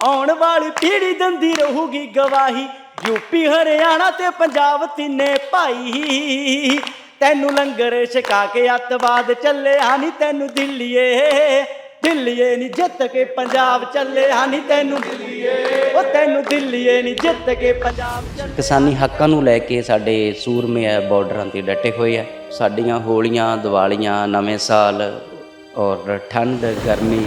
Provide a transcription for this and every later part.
ਆਉਣ ਵਾਲੀ ਪੀੜ੍ਹੀ ਦਿੰਦੀ ਰਹੂਗੀ ਗਵਾਹੀ। ਯੂਪੀ ਹਰਿਆਣਾ ਤੇ ਪੰਜਾਬ ਤਿੰਨੇ ਭਾਈ। ਤੈਨੂੰ ਲੰਗਰ ਛਕਾ ਕੇ ਅੱਤਵਾਦ ਚੱਲਿਆ ਨਹੀਂ ਤੈਨੂੰ ਦਿੱਲੀਏ। ਦਿੱਲੀਏ ਨਹੀਂ ਜਿੱਤ ਕੇ ਪੰਜਾਬ ਚੱਲਿਆ ਨਹੀਂ ਤੈਨੂੰ ਦਿੱਲੀਏ। ਉਹ ਤੈਨੂੰ ਦਿੱਲੀਏ ਨਹੀਂ ਜਿੱਤ ਕੇ ਪੰਜਾਬ ਕਿਸਾਨੀ ਹੱਕਾਂ ਨੂੰ ਲੈ ਕੇ ਸਾਡੇ ਸੂਰਮੇ ਹੈ ਬਾਰਡਰਾਂ ਤੇ ਡਟੇ ਹੋਏ ਆ। ਸਾਡੀਆਂ ਹੋਲੀਆਂ, ਦੀਵਾਲੀਆਂ, ਨਵੇਂ ਸਾਲ ਔਰ ਠੰਡ, ਗਰਮੀ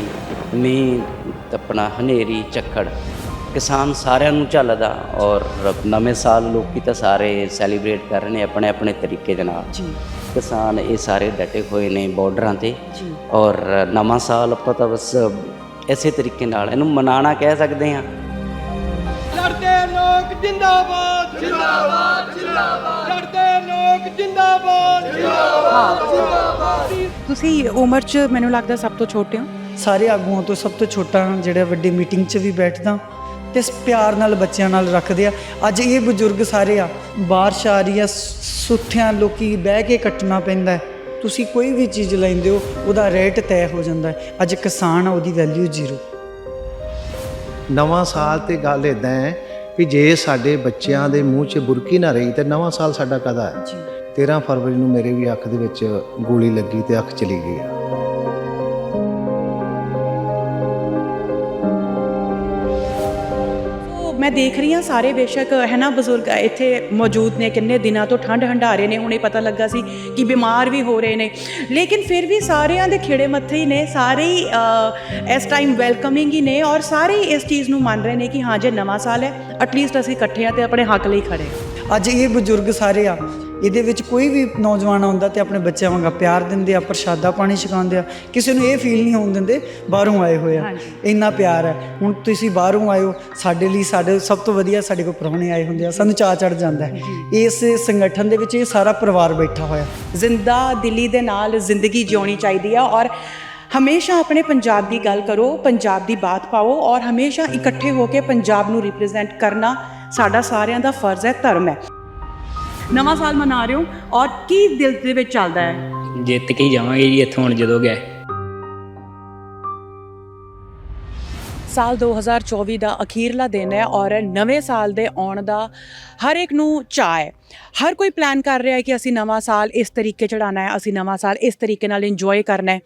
ਮੀਂਹ ਆਪਣਾ ਹਨੇਰੀ ਝੱਖੜ। ਕਿਸਾਨ ਸਾਰਿਆਂ ਨੂੰ ਝੱਲਦਾ ਔਰ ਨਵੇਂ ਸਾਲ ਲੋਕੀ ਤਾਂ ਸਾਰੇ ਸੈਲੀਬ੍ਰੇਟ ਕਰ ਰਹੇ ਨੇ ਆਪਣੇ ਆਪਣੇ ਤਰੀਕੇ ਦੇ ਨਾਲ। ਜੀ। ਕਿਸਾਨ ਇਹ ਸਾਰੇ ਡਟੇ ਹੋਏ ਨੇ ਬਾਰਡਰਾਂ ਤੇ। ਜੀ। ਔਰ ਨਵਾਂ ਸਾਲ ਆਪਾਂ ਤਾਂ ਬਸ ਇਸੇ ਤਰੀਕੇ ਨਾਲ ਇਹਨੂੰ ਮਨਾਣਾ ਕਹਿ ਸਕਦੇ ਹਾਂ। ਲੜਦੇ ਲੋਕ ਜਿੰਦਾਬਾਦ ਜਿੰਦਾਬਾਦ ਜਿੰਦਾਬਾਦ। ਲੜਦੇ ਲੋਕ ਜਿੰਦਾਬਾਦ। ਤੁਸੀਂ ਉਮਰ 'ਚ ਮੈਨੂੰ ਲੱਗਦਾ ਸਭ ਤੋਂ ਛੋਟੇ ਹੋ? ਸਾਰੇ ਆਗੂਆਂ ਤੋਂ ਸਭ ਤੋਂ ਛੋਟਾ ਜਿਹੜਾ ਵੱਡੀ ਮੀਟਿੰਗ 'ਚ ਵੀ ਬੈਠਦਾ ਤੇ ਇਸ ਪਿਆਰ ਨਾਲ ਬੱਚਿਆਂ ਨਾਲ ਰੱਖਦੇ ਆ। ਅੱਜ ਇਹ ਬਜ਼ੁਰਗ ਸਾਰੇ ਆ ਬਾਰਿਸ਼ ਆ ਰਹੀ ਆ ਸੁੱਥਿਆਂ ਲੋਕੀ ਬਹਿ ਕੇ ਕੱਟਣਾ ਪੈਂਦਾ। ਤੁਸੀਂ ਕੋਈ ਵੀ ਚੀਜ਼ ਲੈਂਦੇ ਹੋ ਉਹਦਾ ਰੇਟ ਤੈਅ ਹੋ ਜਾਂਦਾ ਅੱਜ ਕਿਸਾਨ ਆ ਉਹਦੀ ਵੈਲਿਊ ਜ਼ੀਰੋ। ਨਵਾਂ ਸਾਲ ਤੇ ਗੱਲ ਇਦਾਂ ਹੈ ਵੀ ਜੇ ਸਾਡੇ ਬੱਚਿਆਂ ਦੇ ਮੂੰਹ 'ਚ ਬੁਰਕੀ ਨਾ ਰਹੀ ਤੇ ਨਵਾਂ ਸਾਲ ਸਾਡਾ ਕਦਾ ਹੈ? ਜੀ। 13 ਫਰਵਰੀ ਨੂੰ ਮੇਰੇ ਵੀ ਅੱਖ ਦੇ ਵਿੱਚ ਗੋਲੀ ਲੱਗੀ ਤੇ ਅੱਖ ਚਲੀ ਗਈ ਮੈਂ ਦੇਖ ਰਹੀ ਹਾਂ ਸਾਰੇ ਬੇਸ਼ੱਕ, ਹੈ ਨਾ, ਬਜ਼ੁਰਗ ਇੱਥੇ ਮੌਜੂਦ ਨੇ, ਕਿੰਨੇ ਦਿਨਾਂ ਤੋਂ ਠੰਡ ਹੰਡਾਰੇ ਨੇ, ਹੁਣੇ ਪਤਾ ਲੱਗਾ ਸੀ ਕਿ ਬਿਮਾਰ ਵੀ ਹੋ ਰਹੇ ਨੇ। ਲੇਕਿਨ ਫਿਰ ਵੀ ਸਾਰਿਆਂ ਦੇ ਖੇੜੇ ਮੱਥੇ ਹੀ ਨੇ, ਸਾਰੇ ਹੀ ਇਸ ਟਾਈਮ ਵੈਲਕਮਿੰਗ ਹੀ ਨੇ ਔਰ ਸਾਰੇ ਹੀ ਇਸ ਚੀਜ਼ ਨੂੰ ਮੰਨ ਰਹੇ ਨੇ ਕਿ ਹਾਂ, ਜੇ ਨਵਾਂ ਸਾਲ ਹੈ ਐਟਲੀਸਟ ਅਸੀਂ ਇਕੱਠੇ ਆ ਤੇ ਆਪਣੇ ਹੱਕ ਲਈ ਖੜੇ ਹਾਂ। ਅੱਜ ਇਹ ਬਜ਼ੁਰਗ ਸਾਰੇ ਆ ਇਹਦੇ ਵਿੱਚ ਕੋਈ ਵੀ ਨੌਜਵਾਨ ਆਉਂਦਾ ਤੇ ਆਪਣੇ ਬੱਚਿਆਂ ਵਾਂਗਾ ਪਿਆਰ ਦਿੰਦੇ ਆ ਪ੍ਰਸ਼ਾਦਾ ਪਾਣੀ ਛਕਾਉਂਦੇ ਆ ਕਿਸੇ ਨੂੰ ਇਹ ਫੀਲ ਨਹੀਂ ਹੋਣ ਦਿੰਦੇ ਬਾਹਰੋਂ ਆਏ ਹੋਏ ਆ। ਇੰਨਾ ਪਿਆਰ ਹੈ। ਹੁਣ ਤੁਸੀਂ ਬਾਹਰੋਂ ਆਇਓ ਸਾਡੇ ਲਈ ਸਾਡੇ ਸਭ ਤੋਂ ਵਧੀਆ ਸਾਡੇ ਕੋਲ ਪ੍ਰਾਹੁਣੇ ਆਏ ਹੁੰਦੇ ਆ ਸਾਨੂੰ ਚਾਅ ਚੜ ਜਾਂਦਾ ਹੈ। ਇਸ ਸੰਗਠਨ ਦੇ ਵਿੱਚ ਇਹ ਸਾਰਾ ਪਰਿਵਾਰ ਬੈਠਾ ਹੋਇਆ। ਜ਼ਿੰਦਾ ਦਿਲੀ ਦੇ ਨਾਲ ਜ਼ਿੰਦਗੀ ਜਿਉਣੀ ਚਾਹੀਦੀ ਆ ਔਰ ਹਮੇਸ਼ਾ ਆਪਣੇ ਪੰਜਾਬ ਦੀ ਗੱਲ ਕਰੋ ਪੰਜਾਬ ਦੀ ਬਾਤ ਪਾਓ ਔਰ ਹਮੇਸ਼ਾ ਇਕੱਠੇ ਹੋ ਕੇ ਪੰਜਾਬ ਨੂੰ ਰਿਪਰੈਜ਼ੈਂਟ ਕਰਨਾ ਸਾਡਾ ਸਾਰਿਆਂ ਦਾ ਫਰਜ਼ ਹੈ ਧਰਮ ਹੈ। ਨਵਾਂ ਸਾਲ ਮਨਾ ਰਹੇ ਹੋ ਔਰ ਕੀ ਦਿਲ ਦੇ ਵਿੱਚ ਚੱਲਦਾ ਹੈ? ਜਿੱਤ ਕੇ ਹੀ ਜਾਵਾਂਗੇ ਜੀ ਇੱਥੋਂ ਹੁਣ ਜਦੋਂ ਗਏ ਸਾਲ 2024 ਦਾ ਅਖੀਰਲਾ ਦਿਨ ਹੈ ਔਰ ਨਵੇਂ ਸਾਲ ਦੇ ਆਉਣ ਦਾ ਹਰ ਇੱਕ ਨੂੰ ਚਾਅ ਹੈ। ਹਰ ਕੋਈ ਪਲਾਨ ਕਰ ਰਿਹਾ ਹੈ ਕਿ ਅਸੀਂ ਨਵਾਂ ਸਾਲ ਇਸ ਤਰੀਕੇ ਚੜਾਉਣਾ ਹੈ ਅਸੀਂ ਨਵਾਂ ਸਾਲ ਇਸ ਤਰੀਕੇ ਨਾਲ ਇੰਜੋਏ ਕਰਨਾ ਹੈ।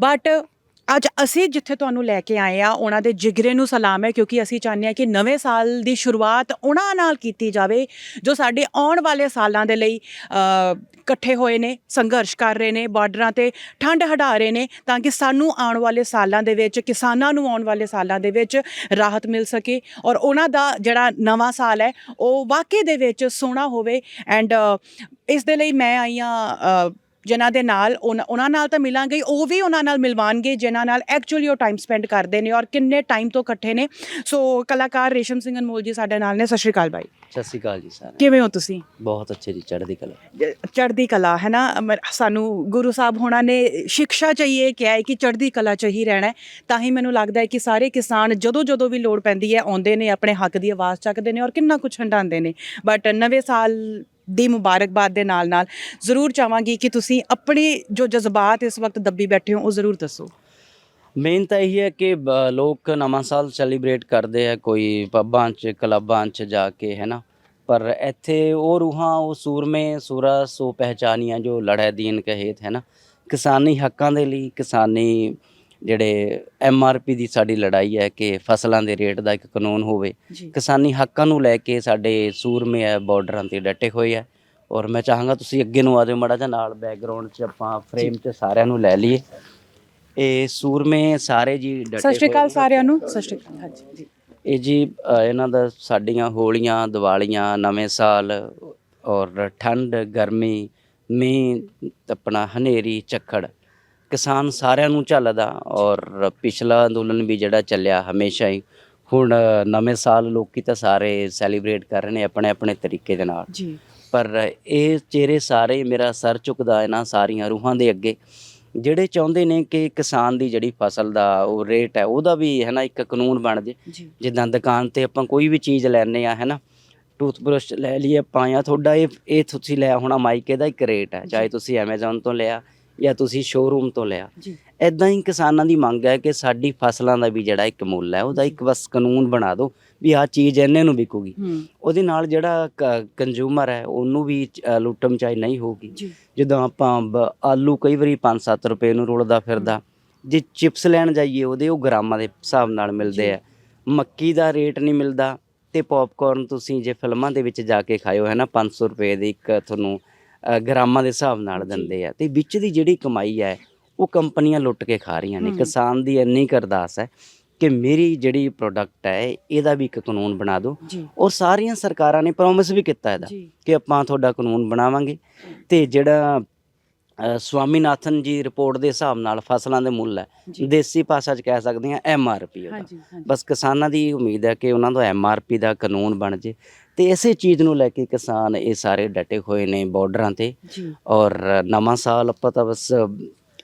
ਬਟ ਅੱਜ ਅਸੀਂ ਜਿੱਥੇ ਤੁਹਾਨੂੰ ਲੈ ਕੇ ਆਏ ਆ, ਉਹਨਾਂ ਦੇ ਜਿਗਰੇ ਨੂੰ ਸਲਾਮ ਹੈ, ਕਿਉਂਕਿ ਅਸੀਂ ਚਾਹੁੰਦੇ ਹਾਂ ਕਿ ਨਵੇਂ ਸਾਲ ਦੀ ਸ਼ੁਰੂਆਤ ਉਹਨਾਂ ਨਾਲ ਕੀਤੀ ਜਾਵੇ, ਜੋ ਸਾਡੇ ਆਉਣ ਵਾਲੇ ਸਾਲਾਂ ਦੇ ਲਈ ਇਕੱਠੇ ਹੋਏ ਨੇ, ਸੰਘਰਸ਼ ਕਰ ਰਹੇ ਨੇ, ਬਾਰਡਰਾਂ ਤੇ ਠੰਡ ਹਟਾ ਰਹੇ ਨੇ, ਤਾਂ ਕਿ ਸਾਨੂੰ ਆਉਣ ਵਾਲੇ ਸਾਲਾਂ ਦੇ ਵਿੱਚ, ਕਿਸਾਨਾਂ ਨੂੰ ਆਉਣ ਵਾਲੇ ਸਾਲਾਂ ਦੇ ਵਿੱਚ ਰਾਹਤ ਮਿਲ ਸਕੇ, ਔਰ ਉਹਨਾਂ ਦਾ ਜਿਹੜਾ ਨਵਾਂ ਸਾਲ ਹੈ, ਉਹ ਵਾਕਈ ਦੇ ਵਿੱਚ ਸੋਹਣਾ ਹੋਵੇ, ਐਂਡ ਇਸ ਦੇ ਲਈ ਮੈਂ ਆਈ ਹਾਂ ਜਿਨ੍ਹਾਂ ਦੇ ਨਾਲ ਉਨ- ਉਹਨਾਂ ਨਾਲ ਤਾਂ ਮਿਲਾਂਗੇ ਉਹ ਵੀ ਉਹਨਾਂ ਨਾਲ ਮਿਲਵਾਣਗੇ ਜਿਨ੍ਹਾਂ ਨਾਲ ਐਕਚੁਅਲੀ ਉਹ ਟਾਈਮ ਸਪੈਂਡ ਕਰਦੇ ਨੇ ਔਰ ਕਿੰਨੇ ਟਾਈਮ ਤੋਂ ਇਕੱਠੇ ਨੇ। ਸੋ ਕਲਾਕਾਰ ਰੇਸ਼ਮ ਸਿੰਘ ਅਨਮੋਲ ਜੀ ਸਾਡੇ ਨਾਲ ਨੇ ਸਤਿ ਸ਼੍ਰੀ ਅਕਾਲ ਬਾਈ। ਸਤਿ ਸ਼੍ਰੀ ਅਕਾਲ ਜੀ ਸਾਰੇ ਕਿਵੇਂ ਹੋ ਤੁਸੀਂ? ਬਹੁਤ ਅੱਛੇ ਜੀ ਚੜ੍ਹਦੀ ਕਲਾ। ਚੜ੍ਹਦੀ ਕਲਾ ਹੈ ਨਾ? ਅਮਰ- ਸਾਨੂੰ ਗੁਰੂ ਸਾਹਿਬ ਹੋਣਾ ਨੇ ਸਿੱਖਿਆ ਚਾਹੀਏ ਕਿਹਾ ਹੈ ਕਿ ਚੜ੍ਹਦੀ ਕਲਾ ਚ ਹੀ ਰਹਿਣਾ ਹੈ। ਤਾਂ ਹੀ ਮੈਨੂੰ ਲੱਗਦਾ ਹੈ ਕਿ ਸਾਰੇ ਕਿਸਾਨ ਜਦੋਂ ਜਦੋਂ ਵੀ ਲੋੜ ਪੈਂਦੀ ਹੈ ਆਉਂਦੇ ਨੇ ਆਪਣੇ ਹੱਕ ਦੀ ਆਵਾਜ਼ ਚੱਕਦੇ ਨੇ ਔਰ ਕਿੰਨਾ ਕੁਝ ਹੰਡਾਉਂਦੇ ਨੇ। ਬਟ ਨਵੇਂ ਸਾਲ ਦੀ ਮੁਬਾਰਕਬਾਦ ਦੇ ਨਾਲ ਨਾਲ ਜ਼ਰੂਰ ਚਾਹਾਂਗੀ ਕਿ ਤੁਸੀਂ ਆਪਣੇ ਜੋ ਜਜ਼ਬਾਤ ਇਸ ਵਕਤ ਦੱਬੀ ਬੈਠੇ ਹੋ, ਉਹ ਜ਼ਰੂਰ ਦੱਸੋ। ਮੇਨ ਤਾਂ ਇਹੀ ਹੈ ਕਿ ਬ- ਲੋਕ ਨਵਾਂ ਸਾਲ ਸੈਲੀਬ੍ਰੇਟ ਕਰਦੇ ਆ, ਕੋਈ ਪੱਬਾਂ 'ਚ, ਕਲੱਬਾਂ 'ਚ ਜਾ ਕੇ ਹੈ ਨਾ ਪਰ ਇੱਥੇ ਉਹ ਰੂਹਾਂ, ਉਹ ਸੂਰਮੇ ਸੂਰਾ ਸੋ ਪਹਿਚਾਨੀਆਂ ਜੋ ਲੜੈ ਦੀਨ ਕਹੇਤ ਹੈ ਨਾ ਕਿਸਾਨੀ ਹੱਕਾਂ ਦੇ ਲਈ, ਕਿਸਾਨੀ ਜਿਹੜੇ ਐਮ ਆਰ ਪੀ ਦੀ ਸਾਡੀ ਲੜਾਈ ਹੈ ਕਿ ਫਸਲਾਂ ਦੇ ਰੇਟ ਦਾ ਇੱਕ ਕਾਨੂੰਨ ਹੋਵੇ ਜੀ। ਕਿਸਾਨੀ ਹੱਕਾਂ ਨੂੰ ਲੈ ਕੇ ਸਾਡੇ ਸੂਰਮੇ ਹੈ ਬਾਰਡਰਾਂ ਤੇ ਡਟੇ ਹੋਏ ਆ ਔਰ ਮੈਂ ਚਾਹਾਂਗਾ ਤੁਸੀਂ ਅੱਗੇ ਨੂੰ ਆ ਜਾਓ ਮੜਾ ਜਿਹਾ ਨਾਲ ਬੈਕਗ੍ਰਾਉਂਡ 'ਚ ਆਪਾਂ ਫਰੇਮ 'ਚ ਸਾਰਿਆਂ ਨੂੰ ਲੈ ਲਈਏ। ਇਹ ਸੂਰਮੇ ਸਾਰੇ ਜੀ ਡਟੇ ਸਤਿ ਸ਼੍ਰੀ ਹੋਏ ਅਕਾਲ। ਸਾਰਿਆਂ ਨੂੰ। ਸਤਿ ਸ਼੍ਰੀ ਅਕਾਲ ਹਾਂਜੀ ਜੀ। ਇਹ ਜੀ ਇਹਨਾਂ ਦਾ ਸਾਡੀਆਂ ਹੋਲੀਆਂ ਦੀਵਾਲੀਆਂ ਨਵੇਂ ਸਾਲ ਔਰ ਠੰਡ ਗਰਮੀ ਮੀਂਹ ਆਪਣਾ ਹਨੇਰੀ ਝੱਖੜ। ਕਿਸਾਨ ਸਾਰਿਆਂ ਨੂੰ ਝੱਲਦਾ ਔਰ ਪਿਛਲਾ ਅੰਦੋਲਨ ਵੀ ਜਿਹੜਾ ਚੱਲਿਆ ਹਮੇਸ਼ਾ ਹੀ ਹੁਣ ਨਵੇਂ ਸਾਲ ਲੋਕੀ ਤਾਂ ਸਾਰੇ ਸੈਲੀਬ੍ਰੇਟ ਕਰ ਰਹੇ ਨੇ ਆਪਣੇ ਆਪਣੇ ਤਰੀਕੇ ਦੇ ਨਾਲ। ਜੀ। ਪਰ ਇਹ ਚਿਹਰੇ ਸਾਰੇ ਮੇਰਾ ਸਰ ਝੁਕਦਾ ਇਹਨਾਂ ਸਾਰੀਆਂ ਰੂਹਾਂ ਦੇ ਅੱਗੇ ਜਿਹੜੇ ਚਾਹੁੰਦੇ ਨੇ ਕਿ ਕਿਸਾਨ ਦੀ ਜਿਹੜੀ ਫਸਲ ਦਾ ਉਹ ਰੇਟ ਹੈ ਉਹਦਾ ਵੀ ਹੈ ਨਾ ਇੱਕ ਕਾਨੂੰਨ ਬਣ ਜੇ। ਜਿੱਦਾਂ ਦੁਕਾਨ ਤੇ ਆਪਾਂ ਕੋਈ ਵੀ ਚੀਜ਼ ਲੈਣੇ ਆ ਹੈ ਨਾ ਟੂਥਬ੍ਰਸ਼ ਲੈ ਲਈਏ ਆਪਾਂ ਜਾਂ ਤੁਹਾਡਾ ਇਹ ਇਹ ਤੁਸੀਂ ਲਿਆ ਹੋਣਾ ਮਾਈਕੇ ਦਾ ਇੱਕ ਰੇਟ ਹੈ ਚਾਹੇ ਤੁਸੀਂ Amazon ਤੋਂ ਲਿਆ ਜਾਂ ਤੁਸੀਂ ਸ਼ੋਰੂਮ ਤੋਂ ਲਿਆ। ਜੀ। ਐਦਾਂ ਹੀ ਕਿਸਾਨਾਂ ਦੀ ਮੰਗ ਹੈ ਕਿ ਸਾਡੀ ਫਸਲਾਂ ਦਾ ਵੀ ਜਿਹੜਾ ਇੱਕ ਮੁੱਲ ਹੈ ਉਹਦਾ ਇੱਕ ਬਸ ਕਾਨੂੰਨ ਬਣਾ ਦਿਓ ਵੀ ਆਹ ਚੀਜ਼ ਇੰਨੇ ਨੂੰ ਵਿਕੂਗੀ। ਉਹਦੇ ਨਾਲ ਜਿਹੜਾ ਕੰਜ਼ਿਊਮਰ ਹੈ ਉਹਨੂੰ ਵੀ ਲੁੱਟਮ ਚਾਈ ਨਹੀਂ ਹੋਊਗੀ। ਜਦੋਂ ਆਪਾਂ ਆਲੂ ਕਈ ਵਾਰੀ 5-7 ਰੁਪਏ ਨੂੰ ਰੁਲਦਾ ਫਿਰਦਾ ਜੇ ਚਿਪਸ ਲੈਣ ਜਾਈਏ ਉਹਦੇ ਉਹ ਗ੍ਰਾਮਾਂ ਦੇ ਹਿਸਾਬ ਨਾਲ ਮਿਲਦੇ ਆ। ਮੱਕੀ ਦਾ ਰੇਟ ਨਹੀਂ ਮਿਲਦਾ ਤੇ ਪੌਪਕਾਰਨ ਤੁਸੀਂ ਜੇ ਫਿਲਮਾਂ ਦੇ ਵਿੱਚ ਜਾ ਕੇ ਖਾਇਓ ਹੈ ਨਾ 500 ਰੁਪਏ ਦੇ ਇੱਕ ਤੁਹਾਨੂੰ ਗ੍ਰਾਮਾਂ ਦੇ ਹਿਸਾਬ ਨਾਲ ਦਿੰਦੇ ਆ। ਤੇ ਵਿੱਚ ਦੀ ਜਿਹੜੀ ਕਮਾਈ ਹੈ ਉਹ ਕੰਪਨੀਆਂ ਲੁੱਟ ਕੇ ਖਾ ਰਹੀਆਂ ਨੇ। ਕਿਸਾਨ ਦੀ ਇੰਨੀ ਕਰਦਾਸ ਹੈ ਕਿ ਮੇਰੀ ਜਿਹੜੀ ਪ੍ਰੋਡਕਟ ਹੈ ਇਹਦਾ ਵੀ ਇੱਕ ਕਾਨੂੰਨ ਬਣਾ ਦਿਓ। ਔਰ ਸਾਰੀਆਂ ਸਰਕਾਰਾਂ ਨੇ ਪ੍ਰੋਮਿਸ ਵੀ ਕੀਤਾ ਇਹਦਾ ਕਿ ਆਪਾਂ ਤੁਹਾਡਾ ਕਾਨੂੰਨ ਬਣਾਵਾਂਗੇ। ਤੇ ਜਿਹੜਾ ਸਵਾਮੀਨਾਥਨ ਜੀ ਰਿਪੋਰਟ ਦੇ ਹਿਸਾਬ ਨਾਲ ਫਸਲਾਂ ਦੇ ਮੁੱਲ ਹੈ ਦੇਸੀ ਭਾਸ਼ਾ 'ਚ ਕਹਿ ਸਕਦੇ ਹਾਂ ਐਮ ਆਰ ਪੀ ਉਹਦਾ। ਬਸ ਕਿਸਾਨਾਂ ਦੀ ਉਮੀਦ ਹੈ ਕਿ ਉਹਨਾਂ ਦਾ ਐਮ ਆਰ ਪੀ ਦਾ ਕਾਨੂੰਨ ਬਣ ਜੇ। ਤੇ ਇਸੇ ਚੀਜ਼ ਨੂੰ ਲੈ ਕੇ ਕਿਸਾਨ ਇਹ ਸਾਰੇ ਡਟੇ ਹੋਏ ਨੇ ਬਾਰਡਰਾਂ ਤੇ ਔਰ ਨਵਾਂ ਸਾਲ ਆਪਾਂ ਤਾਂ ਬਸ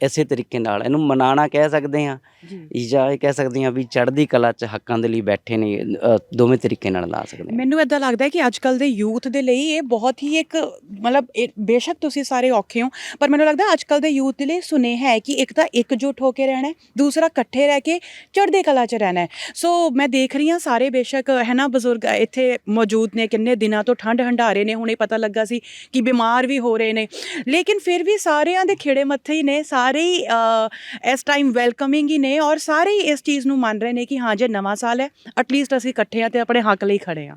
ਇਸੇ ਤਰੀਕੇ ਨਾਲ ਇਹਨੂੰ ਮਨਾਣਾ ਕਹਿ ਸਕਦੇ ਹਾਂ। ਜੀ। ਜਾਂ ਇਹ ਕਹਿ ਸਕਦੇ ਹਾਂ ਵੀ ਚੜ੍ਹਦੀ ਕਲਾ 'ਚ ਹੱਕਾਂ ਦੇ ਲਈ ਬੈਠੇ ਨੇ ਅ, ਦੋਵੇਂ ਤਰੀਕੇ ਨਾਲ ਲਾ ਸਕਦੇ ਮੈਨੂੰ ਇਦਾਂ ਲੱਗਦਾ ਹੈ ਕਿ ਅੱਜ ਕੱਲ ਦੇ ਯੂਥ ਦੇ ਲਈ ਇਹ ਬਹੁਤ ਹੀ ਇੱਕ ਮਤਲਬ ਇਹ- ਬੇਸ਼ੱਕ ਤੁਸੀਂ ਸਾਰੇ ਔਖੇ ਹੋ ਪਰ ਮੈਨੂੰ ਲੱਗਦਾ ਅੱਜ ਕੱਲ ਦੇ ਯੂਥ ਦੇ ਲਈ ਸੁਨੇਹਾ ਹੈ ਕਿ ਇੱਕ ਤਾਂ ਇਕਜੁੱਟ ਹੋ ਕੇ ਰਹਿਣਾ ਹੈ ਦੂਸਰਾ ਇਕੱਠੇ ਰਹਿ ਕੇ ਚੜ੍ਹਦੀ ਕਲਾ 'ਚ ਰਹਿਣਾ ਹੈ। ਸੋ ਮੈਂ ਦੇਖ ਰਹੀ ਹਾਂ ਸਾਰੇ ਬੇਸ਼ੱਕ ਹੈ ਨਾ ਬਜ਼ੁਰਗ ਇੱਥੇ ਮੌਜੂਦ ਨੇ ਕਿੰਨੇ ਦਿਨਾਂ ਤੋਂ ਠੰਡ ਹੰਡਾਰੇ ਨੇ ਹੁਣੇ ਪਤਾ ਲੱਗਾ ਸੀ ਕਿ ਬਿਮਾਰ ਵੀ ਹੋ ਰਹੇ ਨੇ। ਲੇਕਿਨ ਫਿਰ ਵੀ ਸਾਰਿਆਂ ਦੇ ਖੇੜੇ ਮੱਥੇ ਹੀ ਨੇ ਸਾਰੇ ਹੀ ਅ, ਇਸ ਟਾਈਮ ਵੈਲਕਮਿੰਗ ਹੀ ਨੇ ਔਰ ਸਾਰੇ ਹੀ ਇਸ ਚੀਜ਼ ਨੂੰ ਮੰਨ ਰਹੇ ਨੇ ਕਿ ਹਾਂ ਜੇ ਨਵਾਂ ਸਾਲ ਹੈ ਐਟਲੀਸਟ ਅਸੀਂ ਇਕੱਠੇ ਆ ਤੇ ਆਪਣੇ ਹੱਕ ਲਈ ਖੜੇ ਆ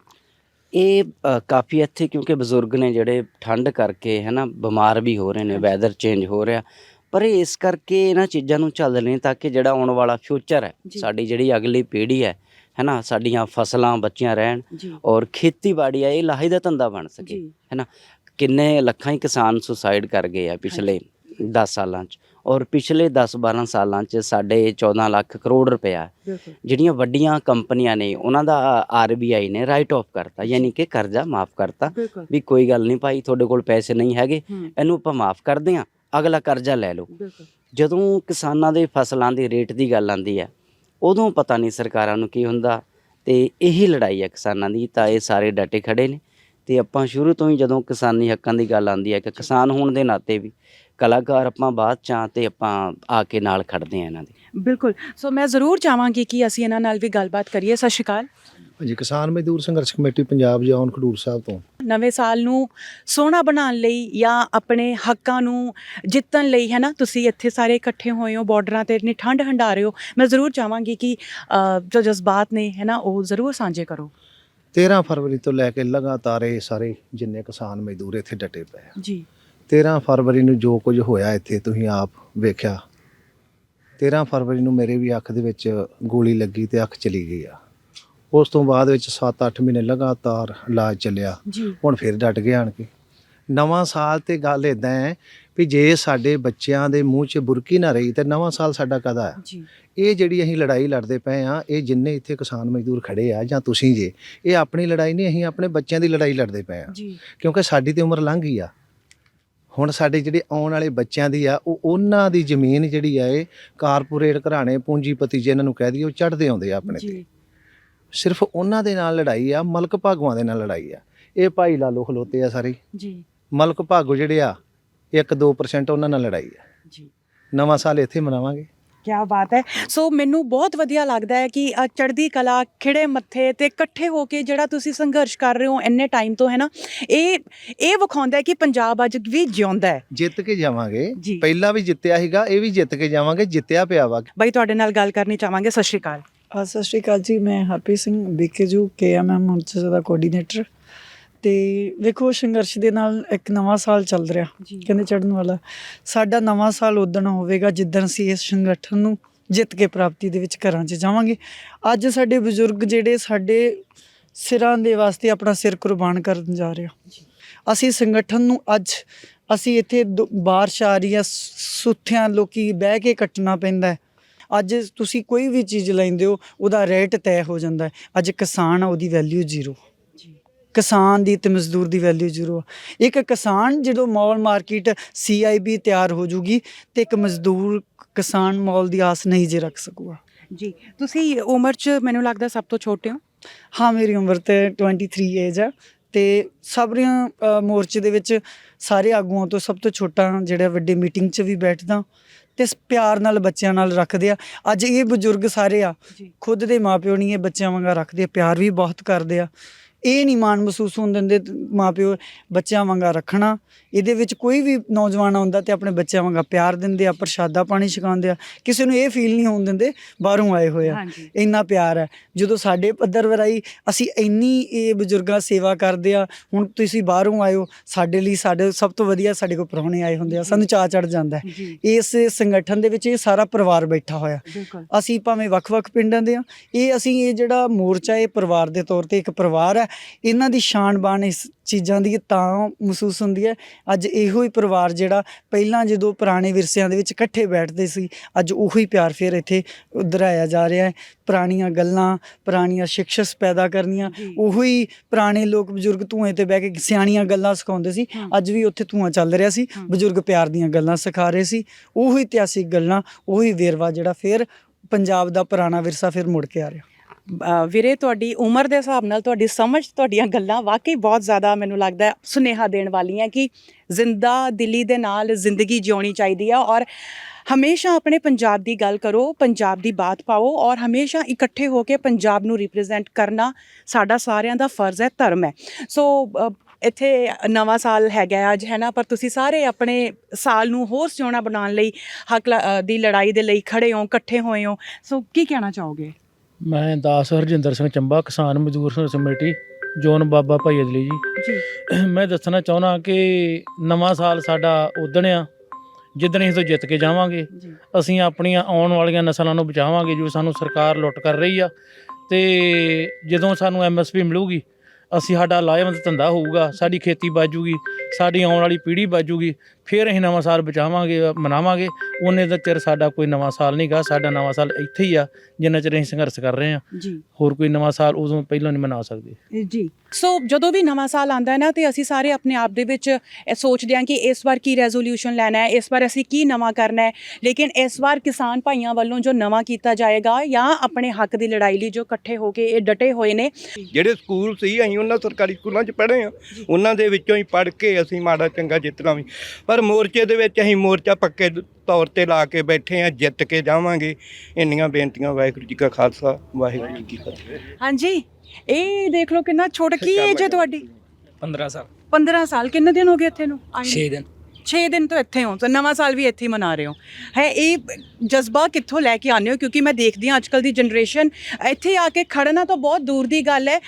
ਇਹ ਅ, ਕਾਫੀ ਇੱਥੇ ਕਿਉਂਕਿ ਬਜ਼ੁਰਗ ਨੇ ਜਿਹੜੇ ਠੰਡ ਕਰਕੇ ਹੈ ਨਾ ਬਿਮਾਰ ਵੀ ਹੋ ਰਹੇ ਨੇ ਵੈਦਰ ਚੇਂਜ ਹੋ ਰਿਹਾ ਪਰ ਇਹ ਇਸ ਕਰਕੇ ਇਹਨਾਂ ਚੀਜ਼ਾਂ ਨੂੰ ਚੱਲ ਰਹੇ ਤਾਂ ਕਿ ਜਿਹੜਾ ਆਉਣ ਵਾਲਾ ਫਿਊਚਰ ਹੈ ਜੀ। ਸਾਡੀ ਜਿਹੜੀ ਅਗਲੀ ਪੀੜ੍ਹੀ ਹੈ ਹੈ ਨਾ ਸਾਡੀਆਂ ਫਸਲਾਂ ਬੱਚੀਆਂ ਰਹਿਣ ਜੀ। ਔਰ ਖੇਤੀਬਾੜੀ ਹੈ ਇਹ ਲਾਹੇ ਦਾ ਧੰਦਾ ਬਣ ਸਕੇ ਜੀ। ਹੈ ਕਿੰਨੇ ਲੱਖਾਂ ਹੀ ਕਿਸਾਨ ਸੁਸਾਈਡ ਕਰ ਗਏ ਆ ਪਿਛਲੇ 10 ਸਾਲਾਂ 'ਚ। ਔਰ ਪਿਛਲੇ 10-12 ਸਾਲਾਂ 'ਚ ਸਾਡੇ 14 ਲੱਖ ਕਰੋੜ ਰੁਪਇਆ ਜਿਹੜੀਆਂ ਵੱਡੀਆਂ ਕੰਪਨੀਆਂ ਨੇ ਉਹਨਾਂ ਦਾ ਆਰਬੀਆਈ ਨੇ ਰਾਈਟ ਆਫ ਕਰਤਾ ਯਾਨੀ ਕਿ ਕਰਜ਼ਾ ਮਾਫ ਕਰਤਾ। ਵੀ ਕੋਈ ਗੱਲ ਨਹੀਂ ਭਾਈ ਤੁਹਾਡੇ ਕੋਲ ਪੈਸੇ ਨਹੀਂ ਹੈਗੇ ਇਹਨੂੰ ਆਪਾਂ ਮਾਫ ਕਰਦੇ ਹਾਂ ਅਗਲਾ ਕਰਜ਼ਾ ਲੈ ਲਓ। ਜਦੋਂ ਕਿਸਾਨਾਂ ਦੇ ਫਸਲਾਂ ਦੇ ਰੇਟ ਦੀ ਗੱਲ ਆਂਦੀ ਹੈ ਉਦੋਂ ਪਤਾ ਨਹੀਂ ਸਰਕਾਰਾਂ ਨੂੰ ਕੀ ਹੁੰਦਾ ਤੇ ਇਹੀ ਲੜਾਈ ਹੈ ਕਿਸਾਨਾਂ ਦੀ ਤਾਂ ਇਹ ਸਾਰੇ ਡਟੇ ਖੜੇ ਨੇ। ਤੇ ਆਪਾਂ ਸ਼ੁਰੂ ਤੋਂ ਹੀ ਜਦੋਂ ਕਿਸਾਨੀ ਹੱਕਾਂ ਦੀ ਗੱਲ ਆਂਦੀ ਹੈ ਕਿ ਕਿਸਾਨ ਹੋਣ ਦੇ ਨਾਤੇ ਵੀ ਕਲਾਕਾਰ ਆਪਾਂ ਬਾਅਦ ਚ ਤੇ ਆਪਾਂ ਆ ਕੇ ਨਾਲ ਖੜਦੇ ਆ ਇਹਨਾਂ ਦੇ। ਬਿਲਕੁਲ। ਸੋ ਮੈਂ ਜ਼ਰੂਰ ਚਾਹਾਂਗੀ ਕਿ ਅਸੀਂ ਇਹਨਾਂ ਨਾਲ ਵੀ ਗੱਲਬਾਤ ਕਰੀਏ। ਸਤਿ ਸ਼੍ਰੀ ਅਕਾਲ। ਹਾਂਜੀ ਕਿਸਾਨ ਮਜ਼ਦੂਰ ਸੰਘਰਸ਼ ਕਮੇਟੀ ਪੰਜਾਬ ਜੌਨ ਖਡੂਰ ਸਾਹਿਬ ਤੋਂ। ਨਵੇਂ ਸਾਲ ਨੂੰ ਸੋਹਣਾ ਬਣਾਉਣ ਲਈ ਜਾਂ ਆਪਣੇ ਹੱਕਾਂ ਨੂੰ ਜਿੱਤਣ ਲਈ ਹੈ ਨਾ? ਤੁਸੀਂ ਇੱਥੇ ਸਾਰੇ ਇਕੱਠੇ ਹੋਏ ਹੋ ਬਾਰਡਰਾਂ ਤੇ ਇਤਨੀ ਠੰਡ ਹੰਡਾ ਰਹੇ ਹੋ। ਮੈਂ ਜ਼ਰੂਰ ਚਾਹਾਂਗੀ ਕਿ ਅ, ਜੋ ਜਜ਼ਬਾਤ ਨੇ ਹੈ ਨਾ ਉਹ ਜ਼ਰੂਰ ਸਾਂਝੇ ਕਰੋ। 13 ਫਰਵਰੀ ਤੋਂ ਲੈ ਕੇ ਲਗਾਤਾਰ ਇਹ ਸਾਰੇ ਜਿੰਨੇ ਕਿਸਾਨ ਮਜ਼ਦੂਰ ਇੱਥੇ ਡਟੇ ਪਏ ਆ। ਜੀ। 13 ਫਰਵਰੀ ਨੂੰ ਜੋ ਕੁਝ ਹੋਇਆ ਇੱਥੇ ਤੁਸੀਂ ਆਪ ਵੇਖਿਆ। 13 ਫਰਵਰੀ ਨੂੰ ਮੇਰੇ ਵੀ ਅੱਖ ਦੇ ਵਿੱਚ ਗੋਲੀ ਲੱਗੀ ਤੇ ਅੱਖ ਚਲੀ ਗਈ ਆ। ਉਸ ਤੋਂ ਬਾਅਦ ਵਿੱਚ 7-8 ਮਹੀਨੇ ਲਗਾਤਾਰ ਇਲਾਜ ਚੱਲਿਆ। ਹੁਣ ਫਿਰ ਡਟ ਗਏ ਆਣ ਕੇ। ਨਵਾਂ ਸਾਲ ਤੇ ਗੱਲ ਇਦਾਂ ਹੈ ਵੀ ਜੇ ਸਾਡੇ ਬੱਚਿਆਂ ਦੇ ਮੂੰਹ 'ਚ ਬੁਰਕੀ ਨਾ ਰਹੀ ਤੇ ਨਵਾਂ ਸਾਲ ਸਾਡਾ ਕਦਾ ਹੈ ਇਹ ਜਿਹੜੀ ਅਸੀਂ ਲੜਾਈ ਲੜਦੇ ਪਏ ਆ ਇਹ ਜਿੰਨੇ ਇੱਥੇ ਕਿਸਾਨ ਮਜ਼ਦੂਰ ਖੜੇ ਆ ਜਾਂ ਤੁਸੀਂ ਜੇ ਇਹ ਆਪਣੀ ਲੜਾਈ ਨਹੀਂ ਅਸੀਂ ਆਪਣੇ ਬੱਚਿਆਂ ਦੀ ਲੜਾਈ ਲੜਦੇ ਪਏ ਆ। ਕਿਉਂਕਿ ਸਾਡੀ ਤੇ ਉਮਰ ਲੰਘ ਗਈ ਆ। ਹੁਣ ਸਾਡੇ ਜਿਹੜੇ ਆਉਣ ਵਾਲੇ ਬੱਚਿਆਂ ਦੀ ਆ ਉਹ ਉਹਨਾਂ ਦੀ ਜ਼ਮੀਨ ਜਿਹੜੀ ਆ ਇਹ ਕਾਰਪੋਰੇਟ ਘਰਾਣੇ ਪੂੰਜੀਪਤੀ ਜਿਹਨਾਂ ਨੂੰ ਕਹਿ ਦਈਏ ਉਹ ਚੜਦੇ ਆਉਂਦੇ ਆ ਆਪਣੇ ਤੇ। ਸਿਰਫ ਉਹਨਾਂ ਦੇ ਨਾਲ ਲੜਾਈ ਆ ਮਲਕ ਭਾਗਵਾਂ ਦੇ ਨਾਲ ਲੜਾਈ ਆ। ਇਹ ਭਾਈ ਲਾਲੋ ਖਲੋਤੇ ਆ ਸਾਰੇ। ਜੀ। ਮਲਕ ਭਾਗੋ ਜਿਹੜੇ ਆ 1-2% ਉਹਨਾਂ ਨਾਲ ਲੜਾਈ ਆ। ਜੀ। ਨਵਾਂ ਸਾਲ ਇੱਥੇ ਮਨਾਵਾਂਗੇ। ਕੀ ਬਾਤ ਹੈ। ਸੋ ਮੈਨੂੰ ਬਹੁਤ ਵਧੀਆ ਲੱਗਦਾ ਹੈ ਕਿ ਅ, ਚੜ੍ਹਦੀ ਕਲਾ ਖਿੜੇ ਮੱਥੇ ਤੇ ਇਕੱਠੇ ਹੋ ਕੇ ਜਿਹੜਾ ਤੁਸੀਂ ਸੰਘਰਸ਼ ਕਰ ਰਹੇ ਹੋ ਇੰਨੇ ਟਾਈਮ ਤੋਂ ਹੈ ਨਾ ਇਹ ਇਹ ਵਿਖਾਉਂਦਾ ਹੈ ਕਿ ਪੰਜਾਬ ਅੱਜ ਵੀ ਜਿਉਂਦਾ ਹੈ। ਜਿੱਤ ਕੇ ਜਾਵਾਂਗੇ। ਜੀ। ਪਹਿਲਾਂ ਵੀ ਜਿੱਤਿਆ ਸੀਗਾ ਇਹ ਵੀ ਜਿੱਤ ਕੇ ਜਾਵਾਂਗੇ ਜਿੱਤਿਆ ਪਿਆ ਵਾ। ਬਾਈ ਤੁਹਾਡੇ ਨਾਲ ਗੱਲ ਕਰਨੀ ਚਾਹਾਂਗੇ। ਸਤਿ ਸ਼੍ਰੀ ਅਕਾਲ। ਅ, ਸਤਿ ਸ਼੍ਰੀ ਅਕਾਲ ਜੀ ਮੈਂ ਹਰਪ੍ਰੀਤ ਸਿੰਘ ਬੀਕੇਜੂ ਕੇਐਮਐਮ ਮੋਰਚਾ ਦਾ ਕੋਆਰਡੀਨੇਟਰ ਤੇ ਵੇਖੋ ਸੰਘਰਸ਼ ਦੇ ਨਾਲ ਇੱਕ ਨਵਾਂ ਸਾਲ ਚੱਲ ਰਿਹਾ। ਕਹਿੰਦੇ ਚੜਨ ਵਾਲਾ। ਸਾਡਾ ਨਵਾਂ ਸਾਲ ਉਦਣ ਹੋਵੇਗਾ ਜਿੱਦਣ ਅਸੀਂ ਇਸ ਸੰਗਠਨ ਨੂੰ ਜਿੱਤ ਕੇ ਪ੍ਰਾਪਤੀ ਦੇ ਵਿੱਚ ਘਰਾਂ 'ਚ ਜਾਵਾਂਗੇ। ਅੱਜ ਸਾਡੇ ਬਜ਼ੁਰਗ ਜਿਹੜੇ ਸਾਡੇ ਸਿਰਾਂ ਦੇ ਵਾਸਤੇ ਆਪਣਾ ਸਿਰ ਕੁਰਬਾਨ ਕਰਨ ਜਾ ਰਹੇ ਆ। ਅਸੀਂ ਸੰਗਠਨ ਨੂੰ ਅੱਜ ਅਸੀਂ ਇੱਥੇ ਬਾਰਿਸ਼ ਆ ਰਹੀ ਆ ਸੁੱਥਿਆਂ ਲੋਕੀ ਬਹਿ ਕੇ ਕੱਟਣਾ ਪੈਂਦਾ ਅੱਜ ਤੁਸੀਂ ਕੋਈ ਵੀ ਚੀਜ਼ ਲੈਂਦੇ ਹੋ ਉਹਦਾ ਰੇਟ ਤੈਅ ਹੋ ਜਾਂਦਾ ਹੈ। ਅੱਜ ਕਿਸਾਨ ਆ ਉਹਦੀ ਵੈਲਿਊ ਜ਼ੀਰੋ ਕਿਸਾਨ ਦੀ ਤੇ ਮਜ਼ਦੂਰ ਦੀ ਵੈਲਿਊ ਜ਼ੀਰੋ ਆ। ਇੱਕ ਕਿਸਾਨ ਜਦੋਂ ਮਾਲ ਮਾਰਕੀਟ ਸੀਆਈਬੀ ਤਿਆਰ ਹੋ ਜੂਗੀ ਤੇ ਇੱਕ ਮਜ਼ਦੂਰ ਕਿਸਾਨ ਮਾਲ ਦੀ ਆਸ ਨਹੀਂ ਜੇ ਰੱਖ ਸਕੂਗਾ। ਜੀ ਤੁਸੀਂ ਉਮਰ 'ਚ ਮੈਨੂੰ ਲੱਗਦਾ ਸਭ ਤੋਂ ਛੋਟੇ ਹੋ? ਹਾਂ ਮੇਰੀ ਉਮਰ ਤੇ 23 ਏਜ ਆ ਤੇ ਸਾਬਰੀਆਂ ਮੋਰਚੇ ਦੇ ਵਿੱਚ ਸਾਰੇ ਆਗੂਆਂ ਤੋਂ ਸਭ ਤੋਂ ਛੋਟਾ ਜਿਹੜਾ ਵੱਡੇ ਮੀਟਿੰਗ 'ਚ ਵੀ ਬੈਠਦਾ ਤੇ ਪਿਆਰ ਨਾਲ ਬੱਚਿਆਂ ਨਾਲ ਰੱਖਦੇ ਆ। ਅੱਜ ਇਹ ਬਜ਼ੁਰਗ ਸਾਰੇ ਆ। ਖੁਦ ਦੇ ਮਾਪਿਓ ਨਹੀਂ ਇਹ ਬੱਚਿਆਂ ਵਾਂਗਾ ਰੱਖਦੇ ਆ ਪਿਆਰ ਵੀ ਬਹੁਤ ਕਰਦੇ ਆ। ਇਹ ਨਹੀਂ ਮਾਣ ਮਹਿਸੂਸ ਹੋਣ ਦਿੰਦੇ ਮਾਪਿਓ ਬੱਚਿਆਂ ਵਾਂਗਾ ਰੱਖਣਾ। ਇਹਦੇ ਵਿੱਚ ਕੋਈ ਵੀ ਨੌਜਵਾਨ ਆਉਂਦਾ ਤੇ ਆਪਣੇ ਬੱਚਿਆਂ ਵਾਂਗਾ ਪਿਆਰ ਦਿੰਦੇ ਆ ਪ੍ਰਸ਼ਾਦਾ ਪਾਣੀ ਛਕਾਉਂਦੇ ਆ ਕਿਸੇ ਨੂੰ ਇਹ ਫੀਲ ਨਹੀਂ ਹੋਣ ਦਿੰਦੇ ਬਾਹਰੋਂ ਆਏ ਹੋਏ ਆ। ਇੰਨਾ ਪਿਆਰ ਹੈ ਜਦੋਂ ਸਾਡੇ ਪੱਧਰ ਵਰਾਈ ਅਸੀਂ ਇੰਨੀ ਇਹ ਬਜ਼ੁਰਗਾਂ ਸੇਵਾ ਕਰਦੇ ਆ ਹੁਣ ਤੁਸੀਂ ਬਾਹਰੋਂ ਆਇਓ ਸਾਡੇ ਲਈ ਸਾਡੇ ਸਭ ਤੋਂ ਵਧੀਆ ਸਾਡੇ ਕੋਲ ਪ੍ਰਾਹੁਣੇ ਆਏ ਹੁੰਦੇ ਆ ਸਾਨੂੰ ਚਾਅ ਚੜ ਜਾਂਦਾ ਇਸ ਸੰਗਠਨ ਦੇ ਵਿੱਚ ਇਹ ਸਾਰਾ ਪਰਿਵਾਰ ਬੈਠਾ ਹੋਇਆ। ਅਸੀਂ ਭਾਵੇਂ ਵੱਖ-ਵੱਖ ਪਿੰਡਾਂ ਦੇ ਆ ਇਹ ਅਸੀਂ ਇਹ ਜਿਹੜਾ ਮੋਰਚਾ ਇਹ ਪਰਿਵਾਰ ਦੇ ਤੌਰ ਤੇ ਇੱਕ ਪਰਿਵਾਰ ਹੈ ਇਹਨਾਂ ਦੀ ਸ਼ਾਨ ਬਾਣ ਇਸ ਚੀਜ਼ਾਂ ਦੀ ਤਾਂ ਮਹਿਸੂਸ ਹੁੰਦੀ ਹੈ ਅੱਜ ਇਹੋ ਹੀ ਪਰਿਵਾਰ ਜਿਹੜਾ ਪਹਿਲਾਂ ਜਦੋਂ ਪੁਰਾਣੇ ਵਿਰਸਿਆਂ ਦੇ ਵਿੱਚ ਇਕੱਠੇ ਬੈਠਦੇ ਸੀ ਅੱਜ ਉਹੀ ਪਿਆਰ ਫਿਰ ਇੱਥੇ ਦੁਹਰਾਇਆ ਜਾ ਰਿਹਾ ਹੈ ਪੁਰਾਣੀਆਂ ਗੱਲਾਂ ਪੁਰਾਣੀਆਂ ਸਿਕਸ਼ਸ ਪੈਦਾ ਕਰਨੀਆਂ। ਉਹੀ ਪੁਰਾਣੇ ਲੋਕ ਬਜ਼ੁਰਗ ਧੂਏ ਤੇ ਬਹਿ ਕੇ ਸਿਆਣੀਆਂ ਗੱਲਾਂ ਸਿਖਾਉਂਦੇ ਸੀ। ਅੱਜ ਵੀ ਉੱਥੇ ਧੂਆਂ ਚੱਲ ਰਿਹਾ ਸੀ। ਬਜ਼ੁਰਗ ਪਿਆਰ ਦੀਆਂ ਗੱਲਾਂ ਸਿਖਾ ਰਹੇ ਸੀ ਉਹੀ ਇਤਿਹਾਸਿਕ ਗੱਲਾਂ ਉਹੀ ਵੇਰਵਾ ਜਿਹੜਾ ਫਿਰ ਪੰਜਾਬ ਦਾ ਪੁਰਾਣਾ ਵਿਰਸਾ ਫਿਰ ਮੁੜ ਕੇ ਆ ਰਿਹਾ ਵੀਰੇ, ਤੁਹਾਡੀ ਉਮਰ ਦੇ ਹਿਸਾਬ ਨਾਲ ਤੁਹਾਡੀ ਸਮਝ ਤੁਹਾਡੀਆਂ ਗੱਲਾਂ ਵਾਕਈ ਬਹੁਤ ਜ਼ਿਆਦਾ ਮੈਨੂੰ ਲੱਗਦਾ ਸੁਨੇਹਾ ਦੇਣ ਵਾਲੀਆਂ ਕਿ ਜ਼ਿੰਦਾ ਦਿਲੀ ਦੇ ਨਾਲ ਜ਼ਿੰਦਗੀ ਜਿਉਣੀ ਚਾਹੀਦੀ ਆ ਔਰ ਹਮੇਸ਼ਾ ਆਪਣੇ ਪੰਜਾਬ ਦੀ ਗੱਲ ਕਰੋ, ਪੰਜਾਬ ਦੀ ਬਾਤ ਪਾਓ ਔਰ ਹਮੇਸ਼ਾ ਇਕੱਠੇ ਹੋ ਕੇ ਪੰਜਾਬ ਨੂੰ ਰਿਪਰੈਜ਼ੈਂਟ ਕਰਨਾ ਸਾਡਾ ਸਾਰਿਆਂ ਦਾ ਫਰਜ਼ ਹੈ, ਧਰਮ ਹੈ। ਸੋ ਇੱਥੇ ਨਵਾਂ ਸਾਲ ਹੈਗਾ ਅੱਜ ਹੈ ਨਾ ਪਰ ਤੁਸੀਂ ਸਾਰੇ ਆਪਣੇ ਸਾਲ ਨੂੰ ਹੋਰ ਸਿਉਣਾ ਬਣਾਉਣ ਲਈ ਹੱਕ ਲ- ਦੀ ਲੜਾਈ ਦੇ ਲਈ ਖੜੇ ਹੋ, ਇਕੱਠੇ ਹੋਏ ਹੋ। ਸੋ, ਕੀ ਕਹਿਣਾ ਚਾਹੋਗੇ? ਮੈਂ ਦਾਸ ਹਰਜਿੰਦਰ ਸਿੰਘ ਚੰਬਾ ਕਿਸਾਨ ਮਜ਼ਦੂਰ ਸੰਘਰਸ਼ ਕਮੇਟੀ ਜੋਨ ਬਾਬਾ ਭਾਈ ਅਦਲੀ ਜੀ। ਜੀ। ਮੈਂ ਦੱਸਣਾ ਚਾਹੁੰਦਾ ਕਿ ਨਵਾਂ ਸਾਲ ਸਾਡਾ ਉਦਣ ਆ ਜਿੱਦਣ ਅਸੀਂ ਤੋਂ ਜਿੱਤ ਕੇ ਜਾਵਾਂਗੇ ਅਸੀਂ ਆਪਣੀਆਂ ਆਉਣ ਵਾਲੀਆਂ ਨਸਲਾਂ ਨੂੰ ਬਚਾਵਾਂਗੇ ਜੋ ਸਾਨੂੰ ਸਰਕਾਰ ਲੁੱਟ ਕਰ ਰਹੀ ਆ ਤੇ ਜਦੋਂ ਸਾਨੂੰ ਐਮਐਸਪੀ ਮਿਲੂਗੀ ਅਸੀਂ ਸਾਡਾ ਲਾਹੇਵੰਦ ਧੰਦਾ ਹੋਊਗਾ ਸਾਡੀ ਖੇਤੀ ਬਾਜੂਗੀ ਸਾਡੀ ਆਉਣ ਵਾਲੀ ਪੀੜ੍ਹੀ ਬਾਜੂਗੀ ਫਿਰ ਅਸੀਂ ਨਵਾਂ ਸਾਲ ਬਚਾਵਾਂਗੇ ਮਨਾਵਾਂਗੇ। ਉਹਨੇ ਦਾ ਚਿਰ ਸਾਡਾ ਕੋਈ ਨਵਾਂ ਸਾਲ ਨਹੀਂਗਾ ਸਾਡਾ ਨਵਾਂ ਸਾਲ ਇੱਥੇ ਹੀ ਆ ਜਿੰਨਾ ਚਿਰ ਅਸੀਂ ਸੰਘਰਸ਼ ਕਰ ਰਹੇ ਆ ਹੋਰ ਕੋਈ ਨਵਾਂ ਸਾਲ ਉਦੋਂ ਪਹਿਲਾਂ ਨਹੀਂ ਮਨਾ ਸਕਦੇ। ਜੀ। ਸੋ ਜਦੋਂ ਵੀ ਨਵਾਂ ਸਾਲ ਆਉਂਦਾ ਹੈ ਨਾ ਤੇ ਅਸੀਂ ਸਾਰੇ ਆਪਣੇ ਆਪ ਦੇ ਵਿੱਚ ਇਹ ਸੋਚਦੇ ਹਾਂ ਕਿ ਇਸ ਵਾਰ ਕੀ ਰੈਜ਼ੋਲੂਸ਼ਨ ਲੈਣਾ ਹੈ ਇਸ ਵਾਰ ਅਸੀਂ ਕੀ ਨਵਾਂ ਕਰਨਾ ਹੈ। ਲੇਕਿਨ ਇਸ ਵਾਰ ਕਿਸਾਨ ਭਾਈਆਂ ਵੱਲੋਂ ਜੋ ਨਵਾਂ ਕੀਤਾ ਜਾਏਗਾ ਜਾਂ ਆਪਣੇ ਹੱਕ ਦੀ ਲੜਾਈ ਲਈ ਜੋ ਇਕੱਠੇ ਹੋ ਕੇ ਇਹ ਡਟੇ ਹੋਏ ਨੇ। ਜਿਹੜੇ ਸਕੂਲ ਸੀ ਅਸੀਂ ਉਹਨਾਂ ਸਰਕਾਰੀ ਸਕੂਲਾਂ 'ਚ ਪੜ੍ਹੇ ਆ ਉਹਨਾਂ ਦੇ ਵਿੱਚੋਂ ਹੀ ਪੜ੍ਹ ਕੇ ਅਸੀਂ ਮਾੜਾ ਚੰਗਾ ਜਿੱਤਣਾ ਵੀ। ਪਰ ਮੋਰਚੇ ਦੇ ਵਿੱਚ ਅਸੀਂ ਮੋਰਚਾ ਪੱਕੇ ਤੌਰ ਤੇ ਲਾ ਕੇ ਬੈਠੇ ਆ ਜਿੱਤ ਕੇ ਜਾਵਾਂਗੇ। ਇੰਨੀਆਂ ਬੇਨਤੀਆਂ ਵਾਹਿਗੁਰੂ ਜੀ ਕਾ ਖਾਲਸਾ ਵਾਹਿਗੁਰੂ ਜੀ ਕੀ ਫਤਿਹ। ਹਾਂਜੀ। ਇਹ ਦੇਖ ਲਓ ਕਿੰਨਾ ਛੋਟਾ ਕੀ ਏਜ ਹੈ ਤੁਹਾਡੀ? 15 ਸਾਲ। 15 ਸਾਲ। ਕਿੰਨੇ ਦਿਨ ਹੋ ਗਏ ਇੱਥੇ ਨੂੰ? 6 ਦਿਨ। 6 ਦਿਨ ਤੋਂ ਇੱਥੇ ਹੋ। ਤਾਂ ਨਵਾਂ ਸਾਲ ਵੀ ਇੱਥੇ ਹੀ ਮਨਾ ਰਹੇ ਹੋ। ਹੈ ਇਹ ਜਜ਼ਬਾ ਕਿੱਥੋਂ ਲੈ ਕੇ ਆਉਂਦੇ ਹੋ? ਕਿਉਂਕਿ ਮੈਂ ਦੇਖਦੀ ਹਾਂ ਅੱਜਕੱਲ ਦੀ ਜਨਰੇਸ਼ਨ ਇੱਥੇ ਆ ਕੇ ਖੜਨਾ ਤਾਂ ਬਹੁਤ ਦੂਰ ਦੀ ਗੱਲ ਹੈ।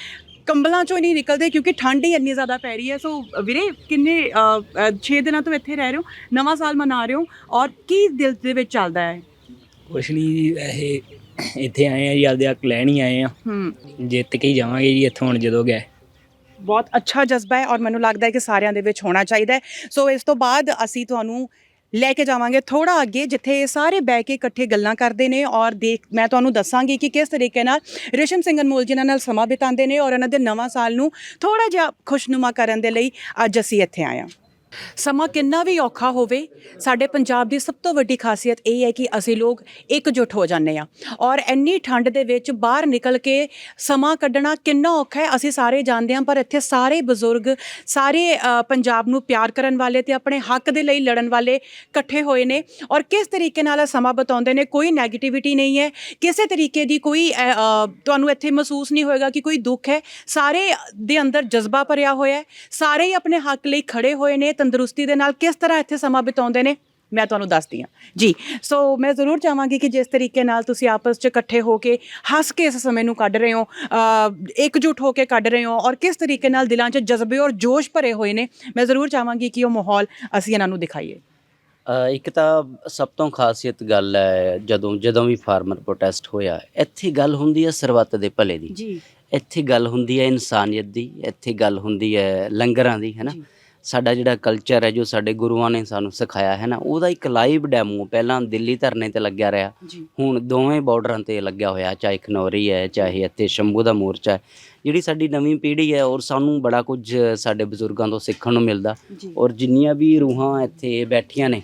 ਕੰਬਲਾਂ ਚੋਂ ਨਹੀਂ ਨਿਕਲਦੇ ਕਿਉਂਕਿ ਠੰਡ ਹੀ ਇੰਨੀ ਜ਼ਿਆਦਾ ਪੈ ਰਹੀ ਹੈ। ਸੋ ਵੀਰੇ ਕਿੰਨੇ 6 ਦਿਨਾਂ ਤੋਂ ਇੱਥੇ ਰਹਿ ਰਹੇ ਹੋ? ਨਵਾਂ ਸਾਲ ਮਨਾ ਰਹੇ ਹੋ? ਔਰ ਕੀ ਦਿਲ ਦੇ ਵਿੱਚ ਚੱਲਦਾ ਹੈ? ਕੁਛ ਨਹੀਂ ਇਹ ਇੱਥੇ ਆਏ ਆ ਜੀ ਆਪਦੇ ਹੱਕ ਲੈਣ ਹੀ ਆਏ ਆ। ਹੂੰ। ਜਿੱਤ ਕੇ ਹੀ ਜਾਵਾਂਗੇ ਜੀ ਇੱਥੋਂ ਹੁਣ ਜਦੋਂ ਗਏ। ਬਹੁਤ ਅੱਛਾ ਜਜ਼ਬਾ ਹੈ ਔਰ ਮੈਨੂੰ ਲੱਗਦਾ ਹੈ ਕਿ ਸਾਰਿਆਂ ਦੇ ਵਿੱਚ ਹੋਣਾ ਚਾਹੀਦਾ ਹੈ। ਸੋ ਇਸ ਤੋਂ ਬਾਅਦ ਅਸੀਂ ਤੁਹਾਨੂੰ ਲੈ ਕੇ ਜਾਵਾਂਗੇ ਥੋੜਾ ਅੱਗੇ ਜਿੱਥੇ ਇਹ ਸਾਰੇ ਬਹਿ ਕੇ ਇਕੱਠੇ ਗੱਲਾਂ ਕਰਦੇ ਨੇ ਔਰ ਦੇਖ ਮੈਂ ਤੁਹਾਨੂੰ ਦੱਸਾਂਗੀ ਕਿ ਕਿਸ ਤਰੀਕੇ ਨਾਲ ਰਿਸ਼ਨ ਸਿੰਘ ਅਨਮੋਲ ਜਿਨ੍ਹਾਂ ਨਾਲ ਸਮਾਂ ਬਿਤਾਉਂਦੇ ਨੇ ਔਰ ਇਹਨਾਂ ਦੇ ਨਵਾਂ ਸਾਲ ਨੂੰ ਥੋੜਾ ਜਿਹਾ ਖੁਸ਼ਨੁਮਾ ਕਰਨ ਦੇ ਲਈ ਅੱਜ ਅਸੀਂ ਇੱਥੇ ਆਏ ਹਾਂ। ਸਮਾਂ ਕਿੰਨਾ ਵੀ ਔਖਾ ਹੋਵੇ ਸਾਡੇ ਪੰਜਾਬ ਦੀ ਸਭ ਤੋਂ ਵੱਡੀ ਖਾਸੀਅਤ ਇਹ ਹੈ ਕਿ ਅਸੀਂ ਲੋਕ ਇਕਜੁੱਟ ਹੋ ਜਾਂਦੇ ਆ ਔਰ ਇੰਨੀ ਠੰਡ ਦੇ ਵਿੱਚ ਬਾਹਰ ਨਿਕਲ ਕੇ ਸਮਾਂ ਕੱਢਣਾ ਕਿੰਨਾ ਔਖਾ ਹੈ ਅਸੀਂ ਸਾਰੇ ਜਾਣਦੇ ਹਾਂ ਪਰ ਇੱਥੇ ਸਾਰੇ ਬਜ਼ੁਰਗ ਸਾਰੇ ਅ, ਪੰਜਾਬ ਨੂੰ ਪਿਆਰ ਕਰਨ ਵਾਲੇ ਤੇ ਆਪਣੇ ਹੱਕ ਦੇ ਲਈ ਲੜਨ ਵਾਲੇ ਇਕੱਠੇ ਹੋਏ ਨੇ ਔਰ ਕਿਸ ਤਰੀਕੇ ਨਾਲ ਇਹ ਸਮਾਂ ਬਤਾਉਂਦੇ ਨੇ ਕੋਈ ਨੈਗੇਟਿਵਿਟੀ ਨਹੀਂ ਹੈ ਕਿਸੇ ਤਰੀਕੇ ਦੀ ਕੋਈ ਅ, ਅ, ਤੁਹਾਨੂੰ ਇੱਥੇ ਮਹਿਸੂਸ ਨਹੀਂ ਹੋਏਗਾ ਕਿ ਕੋਈ ਦੁੱਖ ਹੈ ਸਾਰੇ ਦੇ ਅੰਦਰ ਜਜ਼ਬਾ ਭਰਿਆ ਹੋਇਆ ਹੈ ਸਾਰੇ ਹੀ ਆਪਣੇ ਹੱਕ ਲਈ ਖੜੇ ਹੋਏ ਨੇ ਤੰਦਰੁਸਤੀ ਦੇ ਨਾਲ ਕਿਸ ਤਰ੍ਹਾਂ ਇੱਥੇ ਸਮਾਂ ਬਿਤਾਉਂਦੇ ਨੇ ਮੈਂ ਤੁਹਾਨੂੰ ਦੱਸਦੀ ਹਾਂ। ਜੀ ਸੋ ਮੈਂ ਜ਼ਰੂਰ ਚਾਹਾਂਗੀ ਕਿ ਜਿਸ ਤਰੀਕੇ ਨਾਲ ਤੁਸੀਂ ਆਪਸ 'ਚ ਇਕੱਠੇ ਹੋ ਕੇ ਹੱਸ ਕੇ ਇਸ ਸਮੇਂ ਨੂੰ ਕੱਢ ਰਹੇ ਹੋ ਇਕਜੁੱਟ ਹੋ ਕੇ ਕੱਢ ਰਹੇ ਹੋ ਔਰ ਕਿਸ ਤਰੀਕੇ ਨਾਲ ਦਿਲਾਂ 'ਚ ਜਜ਼ਬੇ ਔਰ ਜੋਸ਼ ਭਰੇ ਹੋਏ ਨੇ ਮੈਂ ਜ਼ਰੂਰ ਚਾਹਾਂਗੀ ਕਿ ਉਹ ਮਾਹੌਲ ਅਸੀਂ ਇਹਨਾਂ ਨੂੰ ਦਿਖਾਈਏ। ਇੱਕ ਤਾਂ ਸਭ ਤੋਂ ਖਾਸੀਅਤ ਗੱਲ ਹੈ ਜਦੋਂ ਜਦੋਂ ਵੀ ਫਾਰਮਰ ਪ੍ਰੋਟੈਸਟ ਹੋਇਆ ਇੱਥੇ ਗੱਲ ਹੁੰਦੀ ਹੈ ਸਰਬੱਤ ਦੇ ਭਲੇ ਦੀ। ਜੀ। ਇੱਥੇ ਗੱਲ ਹੁੰਦੀ ਹੈ ਇਨਸਾਨੀਅਤ ਦੀ ਇੱਥੇ ਗੱਲ ਹੁੰਦੀ ਹੈ ਲੰਗਰਾਂ ਦੀ ਹੈ ਨਾ। ਸਾਡਾ ਜਿਹੜਾ ਕਲਚਰ ਹੈ ਜੋ ਸਾਡੇ ਗੁਰੂਆਂ ਨੇ ਸਾਨੂੰ ਸਿਖਾਇਆ ਹੈ ਨਾ ਉਹਦਾ ਇੱਕ ਲਾਈਵ ਡੈਮੋ ਪਹਿਲਾਂ ਦਿੱਲੀ ਧਰਨੇ ਤੇ ਲੱਗਿਆ ਰਿਹਾ। ਹੁਣ ਦੋਵੇਂ ਬਾਰਡਰਾਂ ਤੇ ਲੱਗਿਆ ਹੋਇਆ ਚਾਹੇ ਖਨੌਰੀ ਹੈ ਚਾਹੇ ਇੱਥੇ ਸ਼ੰਭੂ ਦਾ ਮੋਰਚਾ ਹੈ। ਜਿਹੜੀ ਸਾਡੀ ਨਵੀਂ ਪੀੜ੍ਹੀ ਹੈ ਔਰ ਸਾਨੂੰ ਬੜਾ ਕੁਝ ਸਾਡੇ ਬਜ਼ੁਰਗਾਂ ਤੋਂ ਸਿੱਖਣ ਨੂੰ ਮਿਲਦਾ। ਔਰ ਜਿੰਨੀਆਂ ਵੀ ਰੂਹਾਂ ਇੱਥੇ ਬੈਠੀਆਂ ਨੇ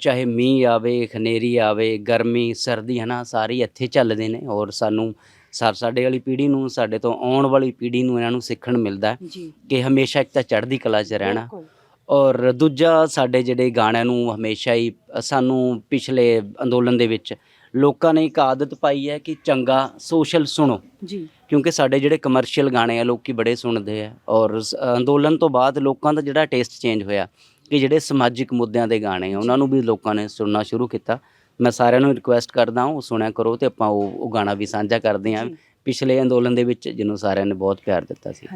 ਚਾਹੇ ਮੀਂਹ ਆਵੇ ਖਨੇਰੀ ਆਵੇ ਗਰਮੀ ਸਰਦੀ ਹੈ ਨਾ ਸਾਰੀ ਇੱਥੇ ਚੱਲਦੇ ਨੇ। ਔਰ ਸਾਨੂੰ ਸਾ- ਸਾਡੇ ਵਾਲੀ ਪੀੜ੍ਹੀ ਨੂੰ ਸਾਡੇ ਤੋਂ ਆਉਣ ਵਾਲੀ ਪੀੜ੍ਹੀ ਨੂੰ ਇਹਨਾਂ ਨੂੰ ਸਿੱਖਣ ਮਿਲਦਾ ਜੀ। ਕਿ ਹਮੇਸ਼ਾ ਇੱਕ ਤਾਂ ਚੜ੍ਹਦੀ ਕਲਾ 'ਚ ਰਹਿਣਾ ਬਿਲਕੁਲ। ਔਰ ਦੂਜਾ ਸਾਡੇ ਜਿਹੜੇ ਗਾਣਿਆਂ ਨੂੰ ਹਮੇਸ਼ਾ ਹੀ ਸਾਨੂੰ ਪਿਛਲੇ ਅੰਦੋਲਨ ਦੇ ਵਿੱਚ ਲੋਕਾਂ ਨੇ ਇੱਕ ਆਦਤ ਪਾਈ ਹੈ ਕਿ ਚੰਗਾ ਸੋਸ਼ਲ ਸੁਣੋ। ਜੀ। ਕਿਉਂਕਿ ਸਾਡੇ ਜਿਹੜੇ ਕਮਰਸ਼ੀਅਲ ਗਾਣੇ ਆ ਲੋਕੀ ਬੜੇ ਸੁਣਦੇ ਆ ਔਰ ਸ- ਅੰਦੋਲਨ ਤੋਂ ਬਾਅਦ ਲੋਕਾਂ ਦਾ ਜਿਹੜਾ ਟੇਸਟ ਚੇਂਜ ਹੋਇਆ ਕਿ ਜਿਹੜੇ ਸਮਾਜਿਕ ਮੁੱਦਿਆਂ ਦੇ ਗਾਣੇ ਆ ਉਹਨਾਂ ਨੂੰ ਵੀ ਲੋਕਾਂ ਨੇ ਸੁਣਨਾ ਸ਼ੁਰੂ ਕੀਤਾ। ਮੈਂ ਸਾਰਿਆਂ ਨੂੰ ਰਿਕੁਐਸਟ ਕਰਦਾ ਹਾਂ ਉਹ ਸੁਣਿਆ ਕਰੋ ਤੇ ਆਪਾਂ ਉਹ ਉਹ ਗਾਣਾ ਵੀ ਸਾਂਝਾ ਕਰਦੇ ਹਾਂ ਪਿਛਲੇ ਅੰਦੋਲਨ ਦੇ ਵਿੱਚ ਜਿਹਨੂੰ ਸਾਰਿਆਂ ਨੇ ਬਹੁਤ ਪਿਆਰ ਦਿੱਤਾ ਸੀ।